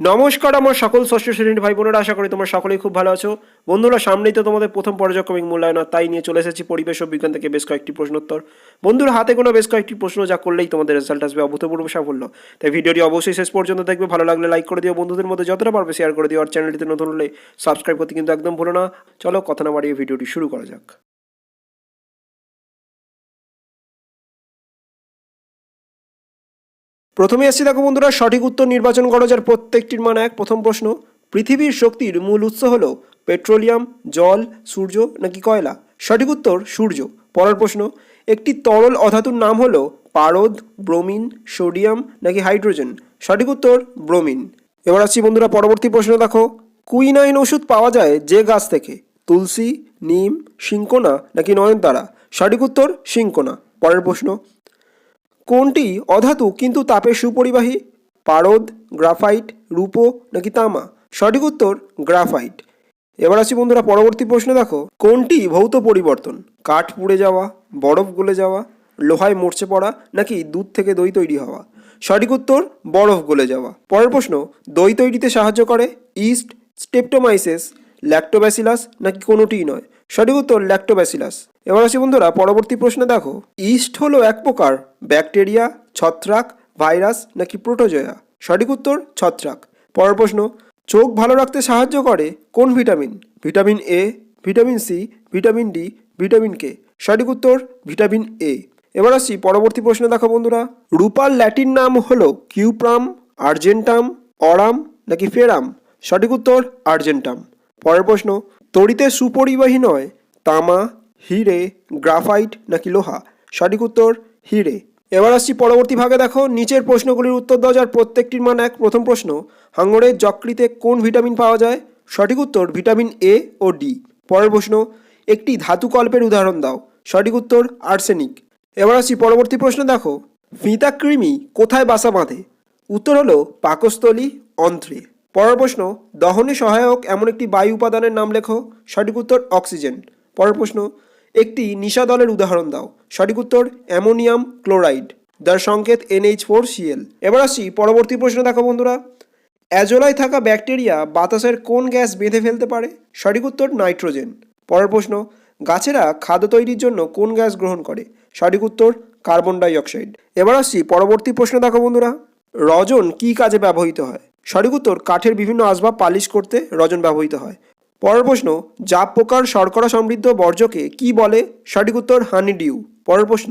নমস্কার আমার সকল ষষ্ঠ শ্রেণির ভাই বোনেরা, আশা করি তোমরা সকলেই খুব ভালো আছো। বন্ধুরা, সামনেই তো তোমাদের প্রথম পর্যায়ক্রমিক মূল্যায়ন তাই নিয়ে চলে এসেছি পরিবেশ ও বিজ্ঞান থেকে বেশ কয়েকটি প্রশ্নোত্তর। বন্ধুরা, হাতে কোনো বেশ কয়েকটি প্রশ্ন, যা করলেই তোমাদের রেজাল্ট আসবে অভূতপূর্ব সাফল্য। তাই ভিডিওটি অবশ্যই শেষ পর্যন্ত দেখবে, ভালো লাগলে লাইক করে দিও। বন্ধুদের মধ্যে যতটা পারবে শেয়ার করে দিও, আর চ্যানেলটিতে নতুন হলে সাবস্ক্রাইব করতে কিন্তু একদম ভুলো না। চলো কথা না বাড়িয়ে ভিডিওটি শুরু করা যাক। প্রথমে আসছি দেখো বন্ধুরা, সঠিক উত্তর নির্বাচন করো যার প্রত্যেকটির মান এক। প্রথম প্রশ্ন, পৃথিবীর শক্তির মূল উৎস হল পেট্রোলিয়াম, জল, সূর্য নাকি কয়লা? সঠিক উত্তর, সূর্য। পরের প্রশ্ন, একটি তরল অধাতুর নাম হল পারদ, ব্রোমিন, সোডিয়াম নাকি হাইড্রোজেন? সঠিক উত্তর, ব্রোমিন। এবার আসছি বন্ধুরা, পরবর্তী প্রশ্ন দেখো, কুইনাইন ওষুধ পাওয়া যায় যে গাছ থেকে? তুলসী, নিম শিঙ্কোনা নাকি নয়নতারা? সঠিক উত্তর শিঙ্কোনা পরের প্রশ্ন কোনটি? অধাতু, কিন্তু তাপের সুপরিবাহী। পারদ, গ্রাফাইট, রূপো নাকি তামা? সঠিক উত্তর, গ্রাফাইট। এবার আসি বন্ধুরা, পরবর্তী প্রশ্ন দেখো। কোনটি ভৌত পরিবর্তন? কাঠ পুড়ে যাওয়া, বরফ গলে যাওয়া, লোহায় মরচে পড়া, নাকি দুধ থেকে দই তৈরি হওয়া? সঠিক উত্তর, বরফ গলে যাওয়া। পরের প্রশ্ন, দই তৈরিতে সাহায্য করে, ইস্ট, স্টেপটোমাইসেস ল্যাক্টোব্যাসিলাস নাকি কোনোটিই নয়? সঠিক উত্তর ল্যাক্টোব্যাসিলাস এবার আসি বন্ধুরা, পরবর্তী প্রশ্নে দেখো। ইস্ট হলো এক প্রকার, ব্যাকটেরিয়া, ছত্রাক, ভাইরাস নাকি প্রোটোজোয়া? সঠিক উত্তর, ছত্রাক। পরের প্রশ্ন, চোখ ভালো রাখতে সাহায্য করে কোন vitamin? Vitamin A, vitamin C, vitamin D, vitamin K? সঠিক উত্তর, ভিটামিন এ। এবার আসছি পরবর্তী প্রশ্ন দেখো বন্ধুরা, রূপার ল্যাটিন নাম হলো কিউপ্রাম, আর্জেন্টাম, অরাম নাকি ফেরাম? সঠিক উত্তর, আর্জেন্টাম। পরের প্রশ্ন, তড়িতে সুপরিবাহী নয়, তামা, হিরে, গ্রাফাইট নাকি লোহা? সঠিক উত্তর, হিরে। এবার আসছি পরবর্তী ভাগে, দেখো, নিচের প্রশ্নগুলির উত্তর দাও যার প্রত্যেকটির মান এক। প্রথম প্রশ্ন হাঙরের যকৃতে কোন ভিটামিন পাওয়া যায়? সঠিক উত্তর, ভিটামিন এ ও ডি। পরের প্রশ্ন, একটি ধাতুকল্পের উদাহরণ দাও। সঠিক উত্তর, আর্সেনিক। এবার আসছি পরবর্তী প্রশ্ন, দেখো, ফিতা কৃমি কোথায় বাসা বাঁধে? উত্তর হলো পাকস্থলী, অন্ত্রে। পরের প্রশ্ন, দহনে সহায়ক এমন একটি বায়ু উপাদানের নাম লেখো। সঠিক উত্তর, অক্সিজেন। পরের প্রশ্ন, একটি নিশা দলের উদাহরণ দাও। সঠিক উত্তর, অ্যামোনিয়াম ক্লোরাইড। যার সংকেত এনএইচ ফোর সিএল এবার আসছি পরবর্তী প্রশ্ন দেখো বন্ধুরা। অ্যাজোলায় থাকা ব্যাকটেরিয়া বাতাসের কোন গ্যাস বেঁধে ফেলতে পারে? সঠিক উত্তর, নাইট্রোজেন। পরের প্রশ্ন, গাছেরা খাদ্য তৈরির জন্য কোন গ্যাস গ্রহণ করে? সঠিক উত্তর, কার্বন ডাই অক্সাইড এবার আসছি পরবর্তী প্রশ্ন দেখো বন্ধুরা। রজন কি কাজে ব্যবহৃত হয়? সঠিক উত্তর, কাঠের বিভিন্ন আসবাব পালিশ করতে রজন ব্যবহৃত হয়। পরের প্রশ্ন, জাপ পোকার শর্করা সমৃদ্ধ বর্জ্যকে কি বলে? সঠিক উত্তর, হানি ডিউ। পরের প্রশ্ন,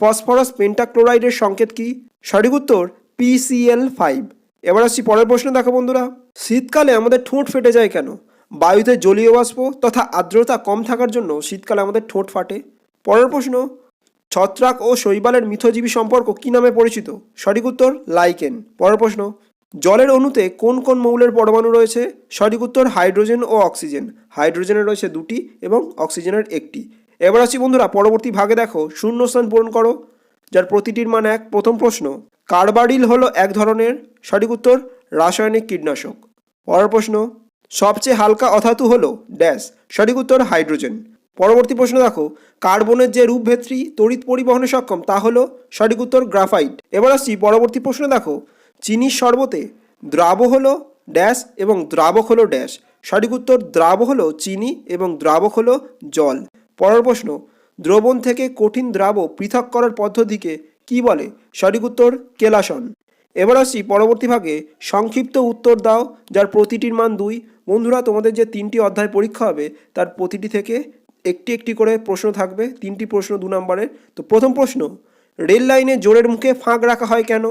ফসফরাস পেন্টাক্লোরাইডের সংকেত কি? সঠিক উত্তর পিসিএল ফাইভ এবার আসছি পরের প্রশ্ন দেখো বন্ধুরা। শীতকালে আমাদের ঠোঁট ফেটে যায় কেন? বায়ুতে জলীয় বাষ্প তথা আর্দ্রতা কম থাকার জন্য শীতকালে আমাদের ঠোঁট ফাটে। পরের প্রশ্ন, ছত্রাক ও শৈবালের মিথজীবী সম্পর্ক কী নামে পরিচিত? সঠিক উত্তর, লাইকেন। পরের প্রশ্ন জলের অণুতে কোন কোন মৌলের পরমাণু রয়েছে? সঠিক উত্তর হাইড্রোজেন ও অক্সিজেন। হাইড্রোজেনের রয়েছে দুটি এবং অক্সিজেনের একটি। এবার আসি বন্ধুরা, পরবর্তী ভাগে দেখো। শূন্যস্থান পূরণ করো, যার প্রতিটির মান এক। প্রথম প্রশ্ন কার্বাডিল হলো এক ধরনের, সঠিক উত্তর, রাসায়নিক কীটনাশক। পরের প্রশ্ন, সবচেয়ে হালকা অধাতু হলো ড্যাশ, সঠিক উত্তর হাইড্রোজেন। পরবর্তী প্রশ্ন দেখো, কার্বনের যে রূপভেত্রী, তড়িৎ পরিবহনে সক্ষম, তা হলো সঠিক উত্তর গ্রাফাইট। এবার আসছি পরবর্তী প্রশ্ন দেখো চিনির শরবতে দ্রাব হলো ড্যাশ এবং দ্রাবক হলো ড্যাশ। সঠিক উত্তর, দ্রাব হলো চিনি এবং দ্রাবক হলো জল। পরের প্রশ্ন, দ্রবণ থেকে কঠিন দ্রাব পৃথক করার পদ্ধতিকে কি বলে? সঠিক উত্তর, কেলাসন। এবার আসছি পরবর্তী ভাগে। সংক্ষিপ্ত উত্তর দাও, যার প্রতিটির মান দুই। বন্ধুরা, তোমাদের যে তিনটি অধ্যায় পরীক্ষা হবে, তার প্রতিটি থেকে একটি একটি করে প্রশ্ন থাকবে, তিনটি প্রশ্ন দু নম্বরের। তো প্রথম প্রশ্ন, রেল লাইনে জোরের মুখে ফাঁক রাখা হয় কেন?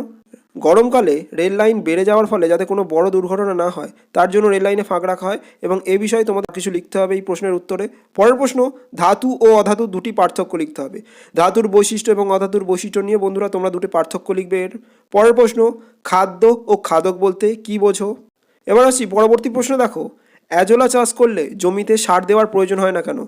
গরমকালে রেল লাইন বেড়ে যাওয়ার ফলে যাতে কোনো বড় দুর্ঘটনা না হয়, তার জন্য রেল লাইনে ফাঁক রাখা হয় এবং এ বিষয়ে তোমাদের কিছু লিখতে হবে এই প্রশ্নের উত্তরে। পরের প্রশ্ন, ধাতু ও অধাতু দুটি পার্থক্য লিখতে হবে। ধাতুর বৈশিষ্ট্য এবং অধাতুর বৈশিষ্ট্য নিয়ে বন্ধুরা তোমরা দুটি পার্থক্য লিখবে এর। পরের প্রশ্ন, খাদ্য ও খাদক বলতে কি বোঝো? এবার আসি, পরবর্তী প্রশ্ন দেখো। অ্যাজোলা চাষ করলে জমিতে সার দেওয়ার প্রয়োজন হয় না কেন?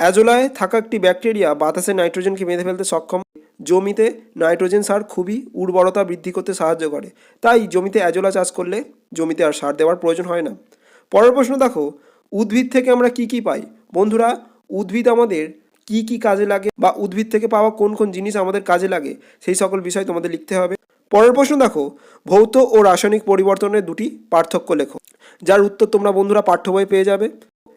অ্যাজোলায় থাকা একটি ব্যাকটেরিয়া বাতাসে নাইট্রোজেনকে বেঁধে ফেলতে সক্ষম। জমিতে নাইট্রোজেন সার খুবই উর্বরতা বৃদ্ধি করতে সাহায্য করে। তাই জমিতে অ্যাজোলা চাষ করলে জমিতে আর সার দেওয়ার প্রয়োজন হয় না। পরের প্রশ্ন দেখো, উদ্ভিদ থেকে আমরা কি কি পাই? বন্ধুরা, উদ্ভিদ আমাদের কি কি কাজে লাগে বা উদ্ভিদ থেকে পাওয়া কোন কোন জিনিস আমাদের কাজে লাগে সেই সকল বিষয় তোমাদের লিখতে হবে। পরের প্রশ্ন দেখো, ভৌত ও রাসায়নিক পরিবর্তনের দুটি পার্থক্য লেখো, যার উত্তর তোমরা বন্ধুরা পাঠ্য বই পেয়ে যাবে।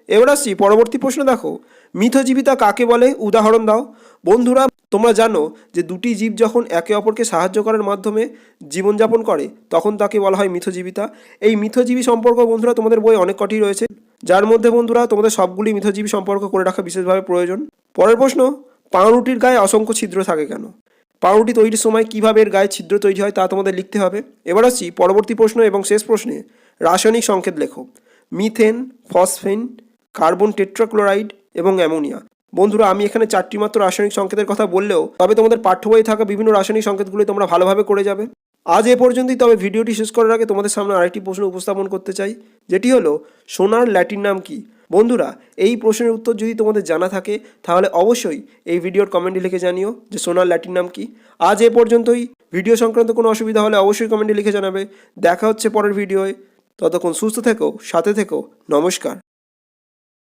এবার আসছি পরবর্তী প্রশ্ন দেখো। মিথজীবিতা কাকে বলে? উদাহরণ দাও। বন্ধুরা, তোমরা জানো যে দুটি জীব যখন একে অপরকে সাহায্য করার মাধ্যমে জীবনযাপন করে, তখন তাকে বলা হয় মিথজীবিতা। এই মিথজীবী সম্পর্ক বন্ধুরা, তোমাদের বই অনেক কটি রয়েছে। যার মধ্যে বন্ধুরা, তোমাদের সবগুলি মিথজীবী সম্পর্ক করে রাখা বিশেষভাবে প্রয়োজন। পরের প্রশ্ন, পাউরুটির গায়ে অসংখ্য ছিদ্র থাকে কেন? পাউরুটি তৈরির সময় কীভাবে এর গায়ে ছিদ্র তৈরি হয় তা তোমাদের লিখতে হবে। এবার আসছি পরবর্তী প্রশ্ন এবং শেষ প্রশ্নে রাসায়নিক সংকেত লেখো। মিথেন, ফসফেন কার্বন টেট্রাক্লোরাইড এবং অ্যামোনিয়া। বন্ধুরা, আমি এখানে চারটি মাত্র রাসায়নিক সংকেতের কথা বললেও তবে তোমাদের পাঠ্য থাকা বিভিন্ন রাসায়নিক সংকেতগুলি তোমরা ভালোভাবে করে যাবে। আজ এ পর্যন্তই, তবে ভিডিওটি শেষ করার আগে তোমাদের সামনে আরেকটি প্রশ্ন উপস্থাপন করতে চাই, যেটি হলো, সোনার ল্যাটিন নাম কি? বন্ধুরা, এই প্রশ্নের উত্তর যদি তোমাদের জানা থাকে, তাহলে অবশ্যই এই ভিডিওর কমেন্টে লিখে জানিও যে সোনার ল্যাটিন নাম কি। আজ এ পর্যন্তই, ভিডিও সংক্রান্ত কোনো অসুবিধা হলে অবশ্যই কমেন্টে লিখে জানাবে। দেখা হচ্ছে পরের ভিডিওয়। ততক্ষণ সুস্থ থেকো, সাথে থেকো, নমস্কার।